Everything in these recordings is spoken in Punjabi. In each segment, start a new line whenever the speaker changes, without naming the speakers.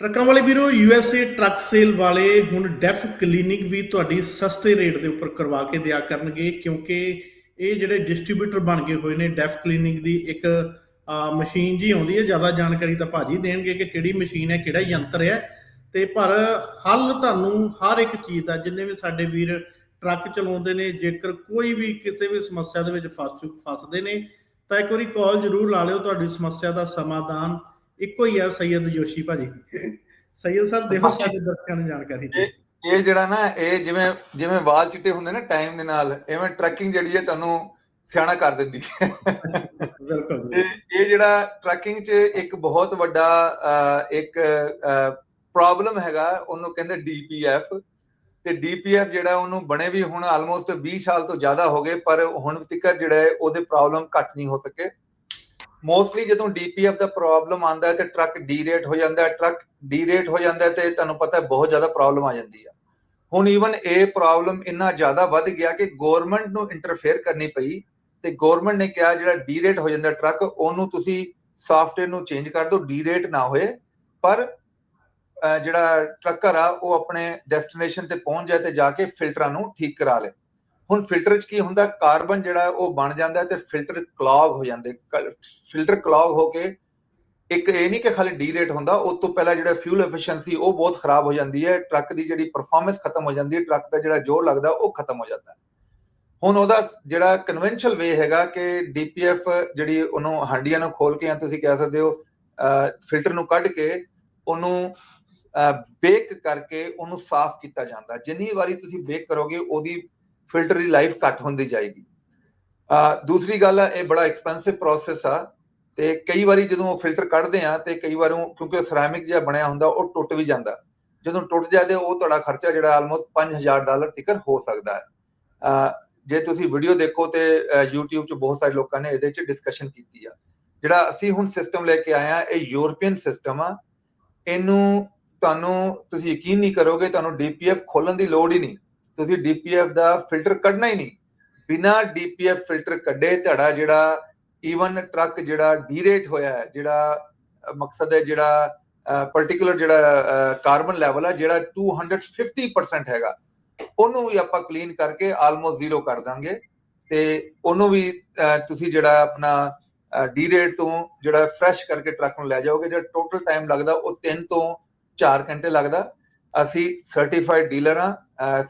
ਟਰੱਕਾਂ ਵਾਲੇ ਵੀਰੋ ਯੂਐਸਏ ਟਰੱਕ ਸੇਲ ਵਾਲੇ ਹੁਣ ਡੈਫ ਕਲੀਨਿਕ ਵੀ ਤੁਹਾਡੀ ਸਸਤੇ ਰੇਟ ਦੇ ਉੱਪਰ ਕਰਵਾ ਕੇ ਦਿਆ ਕਰਨਗੇ, ਕਿਉਂਕਿ ਇਹ ਜਿਹੜੇ ਡਿਸਟ੍ਰੀਬਿਊਟਰ ਬਣ ਗਏ ਹੋਏ ਨੇ ਡੈਫ ਕਲੀਨਿਕ ਦੀ, ਇੱਕ ਮਸ਼ੀਨ ਜੀ ਆਉਂਦੀ ਹੈ, ਜ਼ਿਆਦਾ ਜਾਣਕਾਰੀ ਤਾਂ ਭਾਜੀ ਦੇਣਗੇ ਕਿ ਕਿਹੜੀ ਮਸ਼ੀਨ ਹੈ, ਕਿਹੜਾ ਯੰਤਰ ਹੈ। ਤੇ ਪਰ ਹੱਲ ਤੁਹਾਨੂੰ ਹਰ ਇੱਕ ਚੀਜ਼ ਦਾ, ਜਿੰਨੇ ਵੀ ਸਾਡੇ ਵੀਰ ਟਰੱਕ ਚਲਾਉਂਦੇ ਨੇ, ਜੇਕਰ ਕੋਈ ਵੀ ਕਿਤੇ ਵੀ ਸਮੱਸਿਆ ਦੇ ਵਿੱਚ ਫਸ ਫਸਦੇ ਨੇ, ਤਾਂ ਇੱਕ ਵਾਰੀ ਕਾਲ ਜ਼ਰੂਰ ਲਾ ਲਿਓ, ਤੁਹਾਡੀ ਸਮੱਸਿਆ ਦਾ ਸਮਾਧਾਨ ਇੱਕੋ ਹੀ ਆ ਸੈਯਦ ਜੋਸ਼ੀ ਭਾਜੀ। ਸੈਯਦ ਸਰ ਦੇਖੋ ਸਾਡੇ ਦਰਸ਼ਕਾਂ ਨੂੰ ਜਾਣਕਾਰੀ ਦਿਓ।
ਇਹ ਜਿਹੜਾ ਨਾ ਇਹ ਜਿਵੇਂ ਜਿਵੇਂ ਵਾਲ ਚਿੱਟੇ ਹੁੰਦੇ ਨਾ ਟਾਈਮ ਦੇ ਨਾਲ ਐਵੇਂ ਟਰੱਕਿੰਗ ਜਿਹੜੀ ਹੈ ਤੁਹਾਨੂੰ ਸਿਆਣਾ ਕਰ ਦਿੰਦੀ ਹੈ।
ਬਿਲਕੁਲ
ਇਹ ਜਿਹੜਾ ਟਰੱਕਿੰਗ 'ਚ ਇੱਕ ਬਹੁਤ ਵੱਡਾ ਇੱਕ ਪ੍ਰੋਬਲਮ ਹੈਗਾ ਉਹਨੂੰ ਕਹਿੰਦੇ ਡੀਪੀਐਫ ਤੇ ਡੀਪੀਐਫ ਜਿਹੜਾ ਉਹਨੂੰ ਬਣੇ ਵੀ ਹੁਣ ਆਲਮੋਸਟ 20 ਸਾਲ ਤੋਂ ਜ਼ਿਆਦਾ ਹੋ ਗਏ ਪਰ ਹੁਣ ਤੱਕ ਜਿਹੜਾ ਹੈ ਉਹਦੇ ਪ੍ਰੋਬਲਮ ਘੱਟ ਨਹੀਂ ਹੋ ਸਕੇ। ਮੋਸਟਲੀ ਜਦੋਂ ਡੀਪੀਐਫ ਦਾ ਪ੍ਰੋਬਲਮ ਆਂਦਾ ਹੈ ਤੇ ਟਰੱਕ ਡੀਰੇਟ ਹੋ ਜਾਂਦਾ ਹੈ ਟਰੱਕ ਡੀਰੇਟ ਹੋ ਜਾਂਦਾ ਹੈ ਤੇ ਤੁਹਾਨੂੰ ਪਤਾ ਹੈ ਬਹੁਤ ਜ਼ਿਆਦਾ ਪ੍ਰੋਬਲਮ ਆ ਜਾਂਦੀ ਹੈ ਹੁਣ ਈਵਨ ਇਹ ਪ੍ਰੋਬਲਮ ਇੰਨਾ ਜ਼ਿਆਦਾ ਵੱਧ ਗਿਆ ਕਿ ਗਵਰਨਮੈਂਟ ਨੂੰ ਇੰਟਰਫੇਅਰ ਕਰਨੀ ਪਈ ਤੇ ਗਵਰਨਮੈਂਟ ਨੇ ਕਿਹਾ ਜਿਹੜਾ ਡੀਰੇਟ ਹੋ ਜਾਂਦਾ ਟਰੱਕ ਉਹਨੂੰ ਤੁਸੀਂ ਸੌਫਟਵੇਅਰ ਨੂੰ ਚੇਂਜ ਕਰ ਦਿਓ ਡੀਰੇਟ ਨਾ ਹੋਏ। ਪਰ ਜਿਹੜਾ ਟਰੱਕਰ ਆ, ਉਹ ਆਪਣੇ ਡੈਸਟੀਨੇਸ਼ਨ ਤੇ ਪਹੁੰਚ ਜਾਏ ਤੇ ਜਾ ਕੇ ਫਿਲਟਰਾਂ ਨੂੰ ਠੀਕ ਕਰਾ ਲੇ। ਹੁਣ ਫਿਲਟਰ 'ਚ ਕੀ ਹੁੰਦਾ? ਕਾਰਬਨ ਜਿਹੜਾ ਉਹ ਬਣ ਜਾਂਦਾ ਤੇ ਫਿਲਟਰ ਕਲੌਗ ਹੋ ਜਾਂਦੇ। ਫਿਲਟਰ ਕਲੌਗ ਹੋ ਕੇ ਇੱਕ ਇਹ ਨਹੀਂ ਕਿ ਖਾਲੀ ਡੀਰੇਟ ਹੁੰਦਾ ਉਸ ਤੋਂ ਪਹਿਲਾਂ ਜਿਹੜਾ ਫਿਊਲ ਐਫੀਸ਼ੀਐਂਸੀ ਉਹ ਬਹੁਤ ਖਰਾਬ ਹੋ ਜਾਂਦੀ ਹੈ। ਟਰੱਕ ਦੀ ਜਿਹੜੀ ਪਰਫਾਰਮੈਂਸ ਖਤਮ ਹੋ ਜਾਂਦੀ ਹੈ ਟਰੱਕ ਦਾ ਜਿਹੜਾ ਜੋਰ ਲੱਗਦਾ, ਉਹ ਖਤਮ ਹੋ ਜਾਂਦਾ ਹੁਣ ਉਹਦਾ ਜਿਹੜਾ ਕਨਵੈਨਸ਼ਨਲ ਵੇ ਹੈਗਾ ਕਿ ਡੀਪੀਐਫ ਜਿਹੜੀ ਉਹਨੂੰ ਹਾਂਡੀਆਂ ਨੂੰ ਖੋਲ ਕੇ ਜਾਂ ਤੁਸੀਂ ਕਹਿ ਸਕਦੇ ਹੋ ਫਿਲਟਰ ਨੂੰ ਕੱਢ ਕੇ ਉਹਨੂੰ ਬੇਕ ਕਰਕੇ ਉਹਨੂੰ ਸਾਫ਼ ਕੀਤਾ ਜਾਂਦਾ। ਜਿੰਨੀ ਵਾਰੀ ਤੁਸੀਂ ਬੇਕ ਕਰੋਗੇ, ਉਹਦੀ ਫਿਲਟਰ ਦੀ ਲਾਈਫ ਘੱਟ ਹੁੰਦੀ ਜਾਏਗੀ। ਅਹ ਦੂਸਰੀ ਗੱਲ ਹੈ ਇਹ ਬੜਾ ਐਕਸਪੈਂਸਿਵ ਪ੍ਰੋਸੈਸ ਆ ਤੇ ਕਈ ਵਾਰੀ ਜਦੋਂ ਉਹ ਫਿਲਟਰ ਕੱਢਦੇ ਆ ਤੇ ਕਈ ਵਾਰ ਉਹ ਕਿਉਂਕਿ ਉਹ ਸੈਰਾਮਿਕ ਜਿਹਾ ਬਣਿਆ ਹੁੰਦਾ, ਉਹ ਟੁੱਟ ਵੀ ਜਾਂਦਾ। ਜਦੋਂ ਟੁੱਟ ਜਾਂਦੇ ਉਹ ਤੁਹਾਡਾ ਖਰਚਾ ਜਿਹੜਾ ਆਲਮੋਸਟ 5000 ਡਾਲਰ ਤੱਕ ਹੋ ਸਕਦਾ ਹੈ। ਜੇ ਤੁਸੀਂ ਵੀਡੀਓ ਦੇਖੋ ਤੇ YouTube 'ਚ ਬਹੁਤ ਸਾਰੇ ਲੋਕਾਂ ਨੇ ਇਹਦੇ 'ਚ ਡਿਸਕਸ਼ਨ ਕੀਤੀ ਆ। ਜਿਹੜਾ ਅਸੀਂ ਹੁਣ ਸਿਸਟਮ ਲੈ ਕੇ ਆਏ ਆ, ਇਹ ਯੂਰਪੀਅਨ ਸਿਸਟਮ ਆ। ਇਹਨੂੰ ਤੁਹਾਨੂੰ ਤੁਸੀਂ ਯਕੀਨ ਨਹੀਂ ਕਰੋਗੇ, ਤੁਹਾਨੂੰ DPF ਖੋਲਣ ਦੀ ਲੋੜ ਹੀ ਨਹੀਂ। ਤੁਸੀਂ DPF ਦਾ ਫਿਲਟਰ ਕੱਢਣਾ ਹੀ ਨਹੀਂ। ਬਿਨਾ DPF ਫਿਲਟਰ ਕੱਢੇ ਤੁਹਾਡਾ ਜਿਹੜਾ ਈਵਨ ਟਰੱਕ ਜਿਹੜਾ ਡੀਰੇਟ ਹੋਇਆ ਹੈ, ਜਿਹੜਾ ਮਕਸਦ ਹੈ ਜਿਹੜਾ ਪਾਰਟਿਕੂਲਰ ਜਿਹੜਾ ਕਾਰਬਨ ਲੈਵਲ ਹੈ ਜਿਹੜਾ 250% ਹੈਗਾ, ਉਹਨੂੰ ਵੀ ਆਪਾਂ ਕਲੀਨ ਕਰਕੇ ਆਲਮੋਸਟ ਜ਼ੀਰੋ ਕਰ ਦਾਂਗੇ ਤੇ ਉਹਨੂੰ ਵੀ ਤੁਸੀਂ ਜਿਹੜਾ ਆਪਣਾ ਡੀਰੇਟ ਤੋਂ ਜਿਹੜਾ ਫਰੈਸ਼ ਕਰਕੇ ਟਰੱਕ ਨੂੰ ਲੈ ਜਾਓਗੇ, ਜਿਹੜਾ ਟੋਟਲ ਟਾਈਮ ਲੱਗਦਾ ਉਹ 3 ਤੋਂ 4 ਘੰਟੇ ਲੱਗਦਾ। ਅਸੀਂ ਸਰਟੀਫਾਈਡ ਡੀਲਰ ਹਾਂ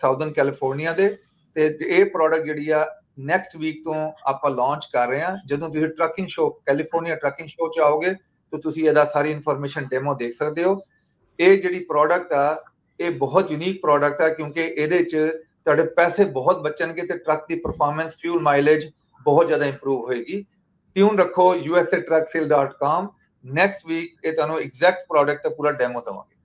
ਸਾਊਦਰਨ ਕੈਲੀਫੋਰਨੀਆ ਦੇ ਤੇ ਇਹ ਪ੍ਰੋਡਕਟ ਜਿਹੜੀ ਆ ਨੈਕਸਟ ਵੀਕ ਤੋਂ ਆਪਾਂ ਲਾਂਚ ਕਰ ਰਹੇ ਹਾਂ। ਜਦੋਂ ਤੁਸੀਂ trucking show California trucking show ਚ ਆਓਗੇ, ਤਾਂ ਤੁਸੀਂ ਇਹਦਾ ਸਾਰੀ ਇਨਫੋਰਮੇਸ਼ਨ ਡੈਮੋ ਦੇਖ ਸਕਦੇ ਹੋ। ਇਹ ਜਿਹੜੀ ਪ੍ਰੋਡਕਟ ਆ, ਇਹ ਬਹੁਤ ਯੂਨੀਕ ਪ੍ਰੋਡਕਟ ਆ, ਕਿਉਂਕਿ ਇਹਦੇ ਚ ਤੁਹਾਡੇ ਪੈਸੇ ਬਹੁਤ ਬਚਣਗੇ ਤੇ ਟਰੱਕ ਦੀ ਪਰਫਾਰਮੈਂਸ ਫਿਊਲ ਮਾਈਲੇਜ ਬਹੁਤ ਜ਼ਿਆਦਾ ਇੰਪਰੂਵ ਹੋਏਗੀ। ਟਿਊਨ ਰੱਖੋ usatrucksale.com ਨੈਕਸਟ ਵੀਕ ਇਹ ਤੁਹਾਨੂੰ ਐਗਜ਼ੈਕਟ ਪ੍ਰੋਡਕਟ ਦਾ ਪੂਰਾ ਡੈਮੋ ਦਵਾਂਗੇ।